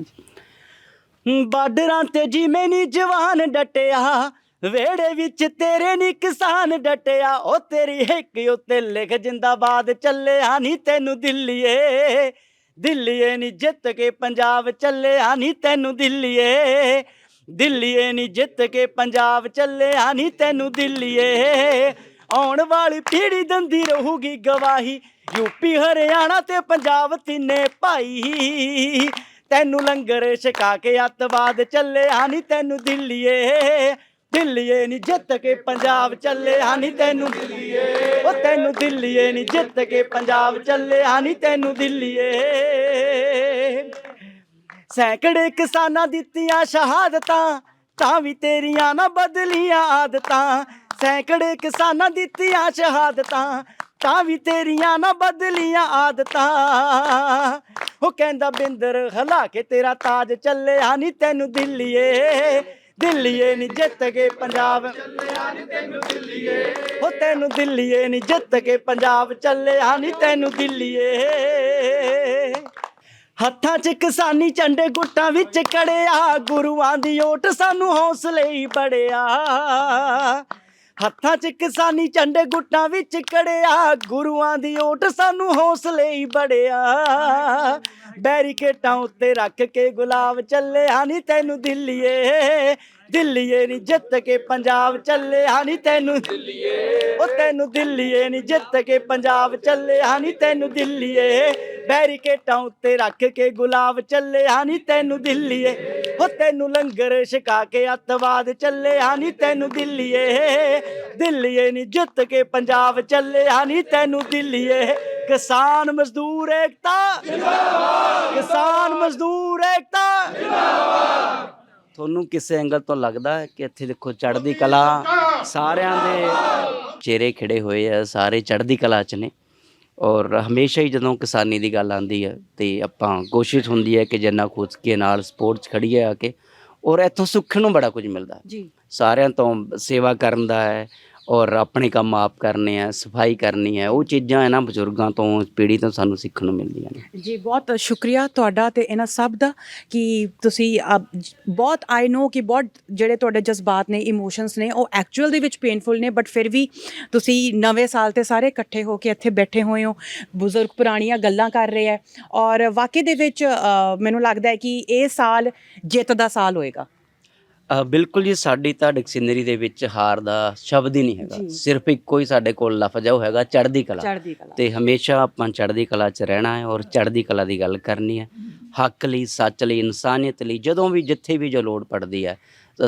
ਬਾਰਡਰਾਂ ਤੇ ਜਿਵੇਂ ਨੀ ਜਵਾਨ ਡਟਿਆ ਵੇੜੇ ਵਿੱਚ ਤੇਰੇ ਨੀ ਕਿਸਾਨ ਡਟਿਆ ਉਹ ਤੇਰੀ ਹਿੱਕ ਉੱਤੇ ਲਿਖ ਜਿੰਦਾਬਾਦ ਚੱਲਿਆ ਨੀ ਤੈਨੂੰ ਦਿੱਲੀਏ। ਦਿੱਲੀਏ ਨੀ ਜਿੱਤ ਕੇ ਪੰਜਾਬ ਚੱਲਿਆ ਨੀ ਤੈਨੂੰ ਦਿੱਲੀਏ। ਦਿੱਲੀਏ ਨੀ ਜਿੱਤ ਕੇ ਪੰਜਾਬ ਚੱਲਿਆ ਨੀ ਤੈਨੂੰ ਦਿੱਲੀਏ। ਆਉਣ ਵਾਲੀ ਪੀੜ੍ਹੀ ਦਿੰਦੀ ਰਹੂਗੀ ਗਵਾਹੀ। ਯੂਪੀ ਹਰਿਆਣਾ ਤੇ ਪੰਜਾਬ ਤਿੰਨੇ ਭਾਈ। ਤੈਨੂੰ ਲੰਗਰ ਛਕਾ ਕੇ ਅੱਤਵਾਦ ਚੱਲੇ ਨੀ, ਤੈਨੂੰ ਦਿੱਲੀਏ ਦਿੱਲੀਏ ਨੀ ਜਿੱਤ ਕੇ ਪੰਜਾਬ ਚੱਲਿਆ ਨੀ, ਤੈਨੂੰ ਦਿੱਲੀਏ। ਉਹ ਤੈਨੂੰ ਦਿੱਲੀਏ ਨੀ ਜਿੱਤ ਕੇ ਪੰਜਾਬ ਚੱਲੇ ਨੀ, ਤੈਨੂੰ ਦਿੱਲੀਏ। ਸੈਂਕੜੇ ਕਿਸਾਨਾਂ ਦਿੱਤੀਆਂ ਸ਼ਹਾਦਤਾਂ, ਤਾਂ ਵੀ ਤੇਰੀਆਂ ਨਾ ਬਦਲੀਆਂ ਆਦਤਾਂ। ਸੈਂਕੜੇ ਕਿਸਾਨਾਂ ਦਿੱਤੀਆਂ ਸ਼ਹਾਦਤਾਂ, ਤਾਂ ਵੀ ਤੇਰੀਆਂ ਨਾ ਬਦਲੀਆਂ ਆਦਤਾਂ। ਉਹ ਕਹਿੰਦਾ, ਬਿੰਦਰ, ਹਲਾ ਕੇ ਤੇਰਾ ਤਾਜ ਚੱਲਿਆ ਨਹੀਂ ਤੈਨੂੰ ਦਿੱਲੀਏ। ਦਿੱਲੀਏ ਨਹੀਂ ਜਿੱਤ ਕੇ ਪੰਜਾਬ। ਚੱਲਿਆ ਨਹੀਂ ਤੈਨੂੰ ਦਿੱਲੀਏ ਉਹ ਤੈਨੂੰ ਦਿੱਲੀਏ ਨਹੀਂ ਜਿੱਤ ਕੇ ਪੰਜਾਬ ਚੱਲਿਆ ਨਹੀਂ ਤੈਨੂੰ ਦਿੱਲੀਏ। ਹੱਥਾਂ 'ਚ ਕਿਸਾਨੀ ਝੰਡੇ ਗੁੱਟਾਂ ਵਿੱਚ ਕੜਿਆ, ਗੁਰੂਆਂ ਦੀ ਓਟ ਸਾਨੂੰ ਹੌਸਲੇ ਹੀ ਬੜਿਆ। ਹੱਥਾਂ 'ਚ ਕਿਸਾਨੀ ਝੰਡੇ ਗੁੱਟਾਂ ਵਿੱਚ ਕੜਿਆ, ਗੁਰੂਆਂ ਦੀ ਓਟ ਸਾਨੂੰ ਹੌਸਲੇ ਹੀ ਬੜਿਆ। ਬੈਰੀਕੇਟਾਂ ਉੱਤੇ ਰੱਖ ਕੇ ਗੁਲਾਬ ਚੱਲਿਆ ਨਹੀਂ ਤੈਨੂੰ ਦਿੱਲੀਏ। ਦਿੱਲੀਏ ਨਹੀਂ ਜਿੱਤ ਕੇ ਪੰਜਾਬ ਚੱਲਿਆ ਨਹੀਂ ਤੈਨੂੰ। ਦਿੱਲੀਏ ਉਹ ਤੈਨੂੰ ਦਿੱਲੀਏ ਨਹੀਂ ਜਿੱਤ ਕੇ ਪੰਜਾਬ ਚੱਲਿਆ ਨਹੀਂ ਤੈਨੂੰ ਦਿੱਲੀਏ। ਬੈਰੀਕੇਟਾਂ ਉੱਤੇ ਰੱਖ ਕੇ ਗੁਲਾਬ ਚੱਲਿਆ ਨਹੀਂ ਤੈਨੂੰ ਦਿੱਲੀਏ। ਉਹ ਤੈਨੂੰ ਲੰਗਰ ਛਕਾ ਕੇ ਅੱਤਵਾਦ ਚੱਲਿਆ ਨਹੀਂ ਤੈਨੂੰ ਦਿੱਲੀਏ। ਦਿੱਲੀਏ ਨਹੀਂ ਜਿੱਤ ਕੇ ਪੰਜਾਬ ਚੱਲਿਆ ਨਹੀਂ ਤੈਨੂੰ ਦਿੱਲੀਏ। ਕਿਸਾਨ ਮਜ਼ਦੂਰ ਏਕਤਾ। ਜਿੰਦਾਬਾਦ ਕਿਸਾਨ ਮਜ਼ਦੂਰ ਏਕਤਾ। ਤੁਹਾਨੂੰ ਕਿਸੇ ਐਂਗਲ ਤੋਂ ਲੱਗਦਾ ਹੈ ਕਿ ਇੱਥੇ ਦੇਖੋ ਚੜ੍ਹਦੀ ਕਲਾ ਸਾਰਿਆਂ ਦੇ ਚਿਹਰੇ ਖਿੜੇ ਹੋਏ ਆ ਸਾਰੇ ਚੜ੍ਹਦੀ ਕਲਾ 'ਚ ਨੇ। ਔਰ ਹਮੇਸ਼ਾ ਹੀ ਜਦੋਂ ਕਿਸਾਨੀ ਦੀ ਗੱਲ ਆਉਂਦੀ ਹੈ ਤੇ ਆਪਾਂ ਕੋਸ਼ਿਸ਼ ਹੁੰਦੀ ਹੈ ਕਿ ਜਿੰਨਾ ਖੁਦ ਕੇ ਨਾਲ ਸਪੋਰਟਸ ਖੜੀਏ ਆ ਕੇ ਔਰ ਇੱਥੋਂ ਸਿੱਖਣ ਨੂੰ ਬੜਾ ਕੁਝ ਮਿਲਦਾ। ਜੀ। ਸਾਰਿਆਂ ਤੋਂ ਸੇਵਾ ਕਰਨ ਦਾ ਹੈ ਔਰ ਆਪਣੇ ਕੰਮ ਆਪ ਕਰਨੇ ਆ ਸਫ਼ਾਈ ਕਰਨੀ ਹੈ ਉਹ ਚੀਜ਼ਾਂ ਇਹਨਾਂ ਬਜ਼ੁਰਗਾਂ ਤੋਂ ਪੀੜ੍ਹੀ ਤੋਂ ਸਾਨੂੰ ਸਿੱਖਣ ਨੂੰ ਮਿਲਦੀਆਂ ਨੇ। ਜੀ ਬਹੁਤ ਸ਼ੁਕਰੀਆ ਤੁਹਾਡਾ ਤੇ ਇਹਨਾਂ ਸਭ ਦਾ ਕਿ ਤੁਸੀਂ ਅਬ ਬਹੁਤ ਆਈ ਨੋ ਕਿ ਬਹੁਤ ਜਿਹੜੇ ਤੁਹਾਡੇ ਜਜ਼ਬਾਤ ਨੇ ਇਮੋਸ਼ਨਸ ਨੇ ਉਹ ਐਕਚੁਅਲ ਦੇ ਵਿੱਚ ਪੇਨਫੁਲ ਨੇ ਬਟ ਫਿਰ ਵੀ ਤੁਸੀਂ ਨਵੇਂ ਸਾਲ ਤੇ ਸਾਰੇ ਇਕੱਠੇ ਹੋ ਕੇ ਇੱਥੇ ਬੈਠੇ ਹੋਏ ਹੋ ਬਜ਼ੁਰਗ ਪੁਰਾਣੀਆਂ ਗੱਲਾਂ ਕਰ ਰਹੇ ਹੈ ਔਰ ਵਾਕਈ ਦੇ ਵਿੱਚ ਅ, ਮੈਨੂੰ ਲੱਗਦਾ ਹੈ ਕਿ ਇਹ ਸਾਲ ਜਿੱਤ ਦਾ ਸਾਲ ਹੋਏਗਾ। ਬਿਲਕੁਲ ਜੀ ਸਾਡੀ ਤਾਂ ਡਿਕਸ਼ਨਰੀ ਦੇ ਵਿੱਚ ਹਾਰ ਦਾ ਸ਼ਬਦ ਹੀ ਨਹੀਂ ਹੈਗਾ। ਜੀ। ਸਿਰਫ ਇੱਕੋ ਹੀ ਸਾਡੇ ਕੋਲ ਲਫ਼ਜ਼ ਹੈ ਉਹ ਹੈਗਾ ਚੜ੍ਹਦੀ ਕਲਾ। ਚੜ੍ਹਦੀ ਕਲਾ। ਤੇ ਹਮੇਸ਼ਾ ਆਪਾਂ ਚੜ੍ਹਦੀ ਕਲਾ 'ਚ ਰਹਿਣਾ ਹੈ ਔਰ ਚੜ੍ਹਦੀ ਕਲਾ ਦੀ ਗੱਲ ਕਰਨੀ ਹੈ। ਹੱਕ ਲਈ ਸੱਚ ਲਈ ਇਨਸਾਨੀਅਤ ਲਈ ਜਦੋਂ ਵੀ ਜਿੱਥੇ ਵੀ ਜੋ ਲੋੜ ਪੜਦੀ ਹੈ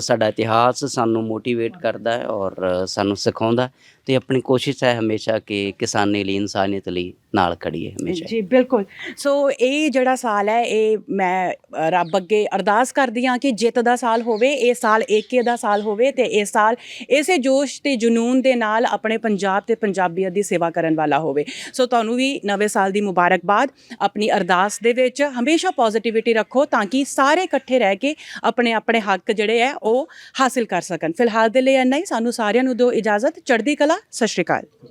ਸਾਡਾ ਇਤਿਹਾਸ ਸਾਨੂੰ ਮੋਟੀਵੇਟ ਕਰਦਾ ਹੈ ਔਰ ਸਾਨੂੰ ਸਿਖਾਉਂਦਾ ਤੇ ਆਪਣੀ ਕੋਸ਼ਿਸ਼ ਹੈ ਹਮੇਸ਼ਾ ਕਿ ਕਿਸਾਨੀ ਲਈ, ਇਨਸਾਨੀਅਤ ਲਈ ਨਾਲ ਖੜੀਏ ਹਮੇਸ਼ਾ। ਜੀ, ਬਿਲਕੁਲ। ਸੋ ਇਹ ਜਿਹੜਾ ਸਾਲ ਹੈ, ਇਹ ਮੈਂ ਰੱਬ ਅੱਗੇ ਅਰਦਾਸ ਕਰਦੀ ਹਾਂ ਕਿ ਜਿੱਤ ਦਾ ਸਾਲ ਹੋਵੇ, ਇਹ ਸਾਲ ਏਕੇ ਦਾ ਸਾਲ ਹੋਵੇ ਤੇ ਇਹ ਸਾਲ ਇਸੇ ਜੋਸ਼ ਤੇ ਜਨੂਨ ਦੇ ਨਾਲ ਆਪਣੇ ਪੰਜਾਬ ਤੇ ਪੰਜਾਬੀਅਤ ਦੀ ਸੇਵਾ ਕਰਨ ਵਾਲਾ ਹੋਵੇ। ਸੋ ਤੁਹਾਨੂੰ ਵੀ ਨਵੇਂ ਸਾਲ ਦੀ ਮੁਬਾਰਕਬਾਦ। ਆਪਣੀ ਅਰਦਾਸ ਦੇ ਵਿੱਚ ਹਮੇਸ਼ਾ ਪੋਜ਼ਿਟਿਵਿਟੀ ਰੱਖੋ ਤਾਂ ਕਿ ਸਾਰੇ ਇਕੱਠੇ ਰਹਿ ਕੇ ਆਪਣੇ ਆਪਣੇ ਹੱਕ ਜਿਹੜੇ ਹੈ ਉਹ ਹਾਸਿਲ ਕਰ ਸਕਣ। ਫਿਲਹਾਲ ਦੇ ਲਈ ਇੰਨਾ ਹੀ। ਸਾਨੂੰ ਸਾਰਿਆਂ ਨੂੰ ਦਿਓ ਇਜਾਜ਼ਤ। ਚੜ੍ਹਦੀ ਕਲਾ। ਸਤਿ ਸ਼੍ਰੀ ਅਕਾਲ।